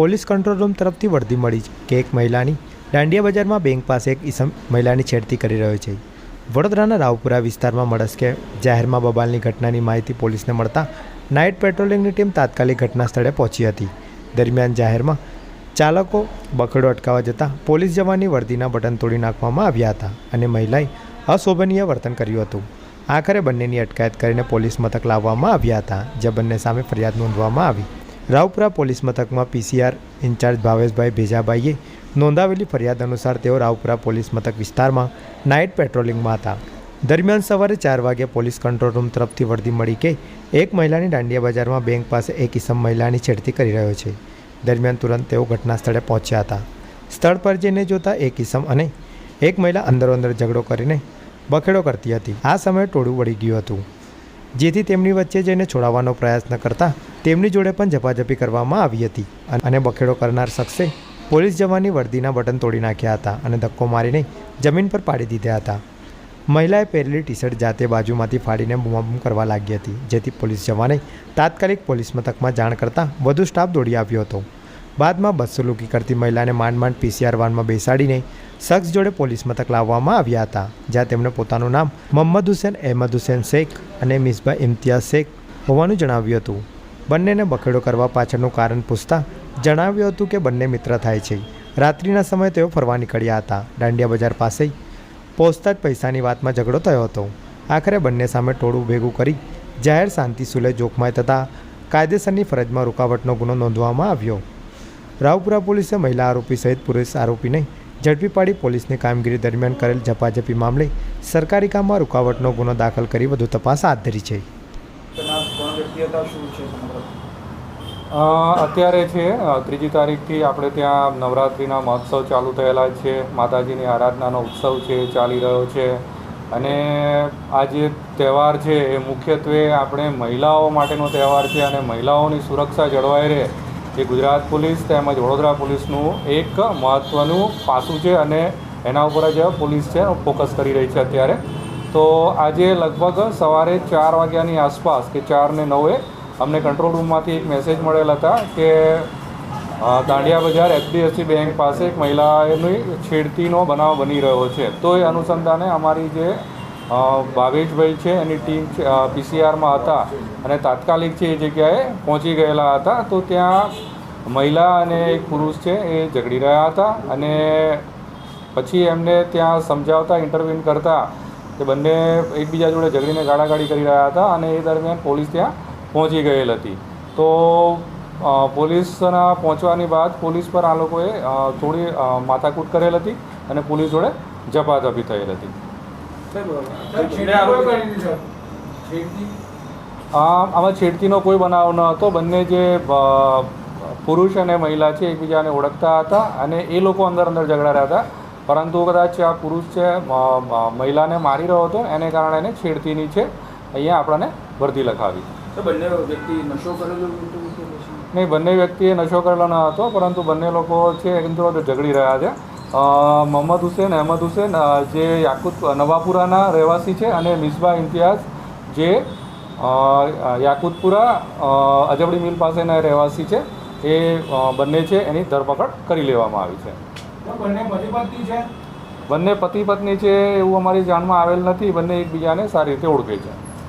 Police control room તરફથી વળતી મળી કે એક મહિલાની દાંડિયા બજારમાં બેંક પાસે એક ઈસમ મહિલાની છેડતી કરી રહ્યો છે. વડોદરાના રાવપુરા વિસ્તારમાં મળસ્કે જાહેરમાં બબાલની ઘટનાની માહિતી પોલીસને મળતા નાઇટ પેટ્રોલિંગની ટીમ તાત્કાલિક ઘટના સ્થળે પહોંચી હતી. દરમિયાન જાહેરમાં ચાલકો બકડો અટકાવવા જતાં પોલીસ જવાનની વર્દીના બટન તોડી નાખવામાં આવ્યા હતા અને મહિલાએ અશોભનીય વર્તન કર્યું હતું. આખરે બંનેની અટકાયત કરીને પોલીસ મથક લાવવામાં આવ્યા હતા જે બંને સામે ફરિયાદ નોંધવામાં આવી. રાવપુરા પોલીસ મથકમાં પીસીઆર ઇન્ચાર્જ ભાવેશભાઈ ભેજાભાઈએ નોંધાવેલી ફરિયાદ અનુસાર તેઓ રાવપુરા પોલીસ મથક વિસ્તારમાં નાઇટ પેટ્રોલિંગમાં હતા. દરમિયાન સવારે ચાર વાગે પોલીસ કંટ્રોલ રૂમ તરફથી વળતી મળી કે એક મહિલાની દાંડિયા બજારમાં બેંક પાસે એક ઇસમ મહિલાની છેડતી કરી રહ્યો છે. દરમિયાન તુરંત તેઓ ઘટના સ્થળે પહોંચ્યા હતા. સ્થળ પર જઈને જોતા એક ઇસમ અને એક મહિલા અંદરો અંદર ઝઘડો કરીને બખેડો કરતી હતી. આ સમયે ટોળું વળી ગયું હતું. જેથી તેમની વચ્ચે જઈને છોડાવવાનો પ્રયાસ ન કરતા તેમની જોડે પણ ઝપાઝપી કરવામાં આવી હતી. અને બખેડો કરનાર શખ્સે પોલીસ જવાનની વર્દીના બટન તોડી નાખ્યા હતા અને ધક્કો મારીને જમીન પર પાડી દીધા હતા. મહિલાએ પહેરેલી ટી શર્ટ જાતે બાજુમાંથી ફાડીને બૂમાબૂમ કરવા લાગી હતી, જેથી પોલીસ જવાને તાત્કાલિક પોલીસ મથકમાં જાણ કરતાં વધુ સ્ટાફ દોડી આવ્યો હતો. બાદમાં બદસલુકી કરતી મહિલાને માંડ માંડ પીસીઆર વાનમાં બેસાડીને શખ્સ જોડે પોલીસ મથક લાવવામાં આવ્યા હતા, જ્યાં તેમણે પોતાનું નામ મોહમ્મદ હુસેન, અહેમદ હુસેન શેખ અને મિસબા ઇમ્તિયાઝ શેખ હોવાનું જણાવ્યું હતું. બંનેને બખેડો કરવા પાછળનું કારણ પૂછતા જણાવ્યું હતું કે બંને મિત્ર થાય છે. રાત્રિના સમયે તેઓ ફરવા નીકળ્યા હતા. દાંડિયા બજાર પાસે પહોંચતા જ પૈસાની વાતમાં ઝઘડો થયો હતો. આખરે બંને સામે ટોળું ભેગું કરી જાહેર શાંતિ સુલે જોખમાય થતાં કાયદેસરની ફરજમાં રૂકાવટનો ગુનો નોંધવામાં આવ્યો. રાવપુરા પોલીસે મહિલા આરોપી સહિત પુરુષ આરોપીને ઝડપી પાડી પોલીસની કામગીરી દરમિયાન કરેલ ઝપાઝપી મામલે સરકારી કામમાં રૂકાવટનો ગુનો દાખલ કરી વધુ તપાસ હાથ ધરી છે. અત્યારે છે ત્રીજી તારીખથી આપણે ત્યાં નવરાત્રિના મહોત્સવ ચાલુ થયેલા છે, માતાજીની આરાધનાનો ઉત્સવ છે, ચાલી રહ્યો છે. અને આ જે તહેવાર છે, એ મુખ્યત્વે આપણે મહિલાઓ માટેનો તહેવાર છે અને મહિલાઓની સુરક્ષા જળવાઈ રહે. એ ગુજરાત પોલીસ તેમજ વડોદરા પોલીસનું એક મહત્ત્વનું પાસું છે અને એના ઉપર જ પોલીસ છે ફોકસ કરી રહી છે અત્યારે. તો આજે લગભગ સવારે ચાર વાગ્યાની આસપાસ કે ચાર ને નવે અમને કંટ્રોલ રૂમમાંથી એક મેસેજ મળેલ હતા કે દાંડિયા બજાર એચડીએફસી બેંક પાસે એક મહિલાની છેડતીનો બનાવ બની રહ્યો છે. તો એ અનુસંધાને અમારી જે ભાવેશભાઈ છે, એની ટીમ છે પીસીઆરમાં હતા અને તાત્કાલિક છે એ જગ્યાએ પહોંચી ગયેલા હતા, તો ત્યાં મહિલા અને એક પુરુષ છે, એ ઝઘડી રહ્યા હતા અને પછી એમને ત્યાં સમજાવતા ઇન્ટરવ્યૂ કરતા તે બંને એકબીજા જોડે ઝઘડીને ગાળાગાળી કરી રહ્યા હતા અને એ દરમિયાન પોલીસ ત્યાં પહોંચી ગયેલ હતી. તો પોલીસના પહોંચવાની બાદ પોલીસ પર આ લોકોએ થોડી માથાકૂટ કરેલ હતી અને પોલીસ જોડે ઝપાઝપી થયેલ હતી. આમાં છેડતીનો કોઈ બનાવ ન હતો. બંને જે પુરુષ અને મહિલા છે એકબીજાને ઓળખતા હતા અને એ લોકો અંદર અંદર ઝઘડા રહ્યા હતા. પરંતુ કદાચ આ પુરુષ છે મહિલાને મારી રહ્યો હતો એને કારણે એને છેડતીની છે અહીંયા આપણને ભરતી લખાવી. બંને વ્યક્તિ નશો કરેલો? નહીં બંને વ્યક્તિએ નશો કરેલો ન હતો પરંતુ બંને લોકો છે અંદર ઝઘડી રહ્યા છે. મોહમ્મદ હુસેન અહેમદ હુસેન જે યાકુત નવાપુરાના રહેવાસી છે અને મિસબા ઇમ્તિયાઝ જે યાકુતપુરા અજબડી મિલ પાસેના રહેવાસી છે એ બંને છે એની ધરપકડ કરી લેવામાં આવી છે. બંને પતિ પત્ની છે? બંને પતિ પત્ની છે એવું અમારી જાણમાં આવેલ નથી બંને એકબીજાને સારી રીતે ઓળખે છે.